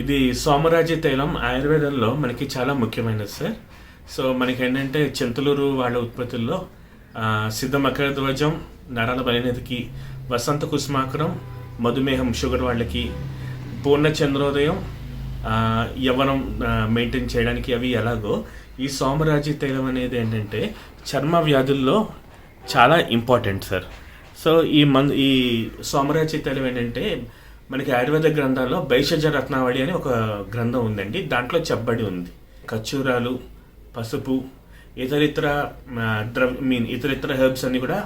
ఇది సోమరాజ్య తైలం ఆయుర్వేదంలో మనకి చాలా ముఖ్యమైనది సార్. సో మనకి ఏంటంటే చింతలూరు వాళ్ళ ఉత్పత్తుల్లో సిద్ధ మకర ధ్వజం నరాల బలినదికి వసంత కుసుమాకరం మధుమేహం షుగర్ వాళ్ళకి పూర్ణ చంద్రోదయం యవ్వనం మెయింటైన్ చేయడానికి అవి ఎలాగో. ఈ సోమరాజి తైలం అనేది ఏంటంటే చర్మ వ్యాధుల్లో చాలా ఇంపార్టెంట్ సార్. సో ఈ మన్ ఈ సోమరాజ్య తైలం ఏంటంటే మనకి ఆయుర్వేద గ్రంథాల్లో భైషజ రత్నావళి అని ఒక గ్రంథం ఉందండి. దాంట్లో చెప్పబడి ఉంది. ఖర్చూరాలు పసుపు ఇతరితర ద్రవ్ ద్రవ మీన్ ఇతర ఇతర హెర్బ్స్ అన్ని కూడా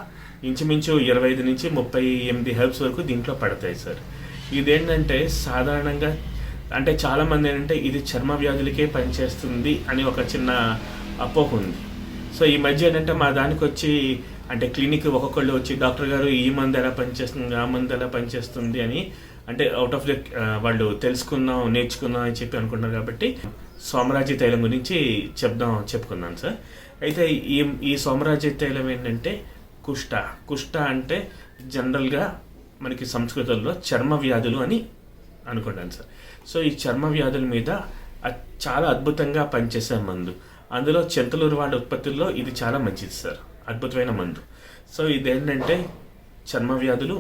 ఇంచుమించు ఇరవై ఐదు నుంచి ముప్పై ఎనిమిది హెర్బ్స్ వరకు దీంట్లో పడతాయి సార్. ఇదేంటంటే సాధారణంగా అంటే చాలామంది ఏంటంటే ఇది చర్మ వ్యాధులకే పనిచేస్తుంది అని ఒక చిన్న అపోహ ఉంది. సో ఈ మధ్య ఏంటంటే మా దానికి వచ్చి అంటే క్లినిక్ ఒక్కొక్కళ్ళు వచ్చి డాక్టర్ గారు ఈ మందు ఎలా పనిచేస్తుంది ఆ మందు ఎలా పనిచేస్తుంది అని అంటే అవుట్ ఆఫ్ ద వాళ్ళు తెలుసుకుందాం నేర్చుకుందాం అని చెప్పి అనుకుంటున్నారు కాబట్టి సోమరాజ్య తైలం గురించి చెప్దాం చెప్పుకుందాం సార్. అయితే ఈ ఈ సోమరాజ్య తైలం ఏంటంటే కుష్ట. కుష్ట అంటే జనరల్గా మనకి సంస్కృతంలో చర్మ వ్యాధులు అని అనుకుంటాను సార్. సో ఈ చర్మ వ్యాధుల మీద చాలా అద్భుతంగా పనిచేసే మందు. అందులో చింతలూరు వాళ్ళ ఉత్పత్తుల్లో ఇది చాలా మంచిది సార్. అద్భుతమైన మందు. సో ఇదేంటంటే చర్మ వ్యాధులు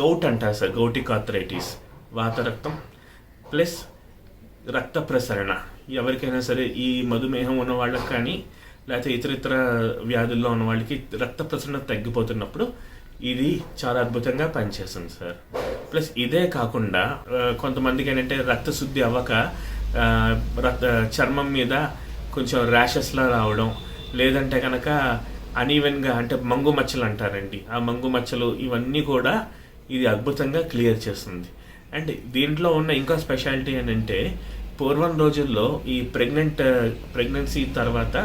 గౌట్ అంటారు సార్ గౌటిక్ ఆర్థరైటిస్ వాతరక్తం ప్లస్ రక్త ప్రసరణ. ఎవరికైనా సరే ఈ మధుమేహం ఉన్న వాళ్ళకి కానీ లేకపోతే ఇతర ఇతర వ్యాధుల్లో ఉన్న వాళ్ళకి రక్త ప్రసరణ తగ్గిపోతున్నప్పుడు ఇది చాలా అద్భుతంగా పనిచేస్తుంది సార్. ప్లస్ ఇదే కాకుండా కొంతమందికి ఏంటంటే రక్త శుద్ధి అవ్వక రక్త చర్మం మీద కొంచెం ర్యాషెస్లా రావడం లేదంటే కనుక అనీవెన్గా అంటే మంగు మచ్చలు అంటారండి. ఆ మంగు మచ్చలు ఇవన్నీ కూడా ఇది అద్భుతంగా క్లియర్ చేస్తుంది. అండ్ దీంట్లో ఉన్న ఇంకా స్పెషాలిటీ ఏంటంటే పూర్వం రోజుల్లో ఈ ప్రెగ్నెంట్ ప్రెగ్నెన్సీ తర్వాత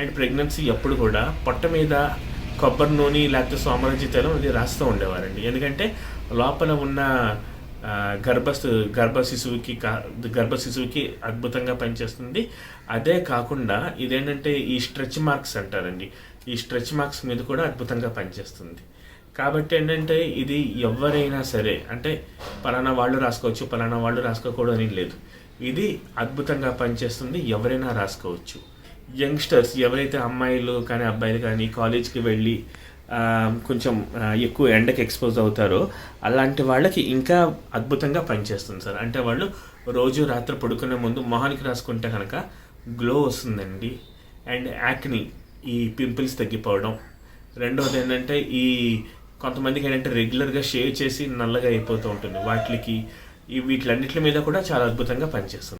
అండ్ ప్రెగ్నెన్సీ ఎప్పుడు కూడా పొట్ట మీద కొబ్బరి నూనె లేకపోతే సోమరాజి తైలం ఇది రాస్తూ ఉండేవారండి. ఎందుకంటే లోపల ఉన్న గర్భస్థ గర్భ శిశువుకి కా- గర్భ శిశువుకి అద్భుతంగా పనిచేస్తుంది. అదే కాకుండా ఇదేంటంటే ఈ స్ట్రెచ్ మార్క్స్ అంటారండి. ఈ స్ట్రెచ్ మార్క్స్ మీద కూడా అద్భుతంగా పనిచేస్తుంది. కాబట్టి ఏంటంటే ఇది ఎవరైనా సరే అంటే పలానా వాళ్ళు రాసుకోవచ్చు పలానా వాళ్ళు రాసుకోకూడదు అని లేదు. ఇది అద్భుతంగా పనిచేస్తుంది ఎవరైనా రాసుకోవచ్చు. యంగ్స్టర్స్ ఎవరైతే అమ్మాయిలు కానీ అబ్బాయిలు కానీ కాలేజ్కి వెళ్ళి కొంచెం ఎక్కువ ఎండకి ఎక్స్పోజ్ అవుతారో అలాంటి వాళ్ళకి ఇంకా అద్భుతంగా పనిచేస్తుంది సార్. అంటే వాళ్ళు రోజు రాత్రి పడుకునే ముందు మొహానికి రాసుకుంటే కనుక గ్లో వస్తుందండి. అండ్ యాక్ని ఈ పింపుల్స్ తగ్గిపోవడం. రెండవది ఏంటంటే ఈ కొంతమందికి ఏంటంటే రెగ్యులర్గా షేవ్ చేసి నల్లగా అయిపోతూ ఉంటుంది. వాటికి ఈ వీటిలన్నిటి మీద కూడా చాలా అద్భుతంగా పనిచేస్తుంది.